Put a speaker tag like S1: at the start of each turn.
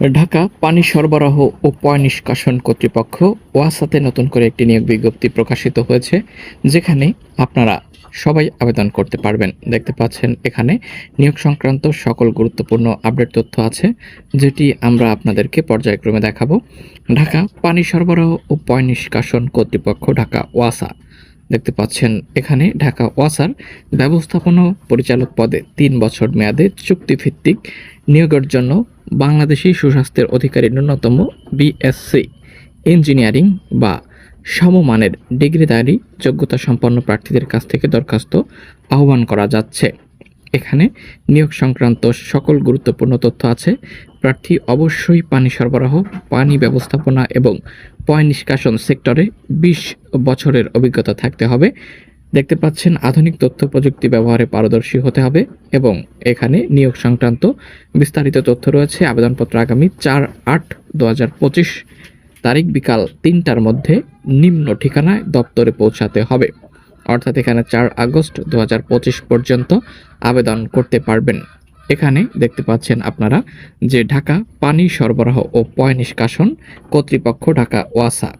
S1: ঢাকা পানি সরবরাহ ও পয় নিষ্কাশন কর্তৃপক্ষ ওয়াসাতে নতুন করে একটি নিয়োগ বিজ্ঞপ্তি প্রকাশিত হয়েছে, যেখানে আপনারা সবাই আবেদন করতে পারবেন। দেখতে পাচ্ছেন এখানে নিয়োগ সংক্রান্ত সকল গুরুত্বপূর্ণ আপডেট তথ্য আছে, যেটি আমরা আপনাদেরকে পর্যায়ক্রমে দেখাবো। ঢাকা পানি সরবরাহ ও পয় নিষ্কাশন কর্তৃপক্ষ ঢাকা ওয়াসা। দেখতে পাচ্ছেন এখানে ঢাকা ওয়াসার ব্যবস্থাপনা পরিচালক পদে তিন বছর মেয়াদে চুক্তিভিত্তিক নিয়োগের জন্য বাংলাদেশি সুস্বাস্থ্যের অধিকারী ন্যূনতম বিএসসি ইঞ্জিনিয়ারিং বা সমমানের ডিগ্রিধারী যোগ্যতা সম্পন্ন প্রার্থীদের কাছ থেকে দরখাস্ত আহ্বান করা যাচ্ছে। এখানে নিয়োগ সংক্রান্ত সকল গুরুত্বপূর্ণ তথ্য আছে। প্রার্থী অবশ্যই পানি সরবরাহ, পানি ব্যবস্থাপনা এবং পয় নিষ্কাশন সেক্টরে বিশ বছরের অভিজ্ঞতা থাকতে হবে। দেখতে পাচ্ছেন, আধুনিক তথ্য প্রযুক্তি ব্যবহারে পারদর্শী হতে হবে এবং এখানে নিয়োগ সংক্রান্ত বিস্তারিত তথ্য রয়েছে। আবেদনপত্র আগামী চার আট দু তারিখ বিকাল তিনটার মধ্যে নিম্ন ঠিকানায় দপ্তরে পৌঁছাতে হবে। অর্থাৎ এখানে চার আগস্ট দু পর্যন্ত আবেদন করতে পারবেন। এখানে দেখতে পাচ্ছেন আপনারা যে ঢাকা পানি সরবরাহ ও পয় নিষ্কাশন কর্তৃপক্ষ ঢাকা ওয়াসা।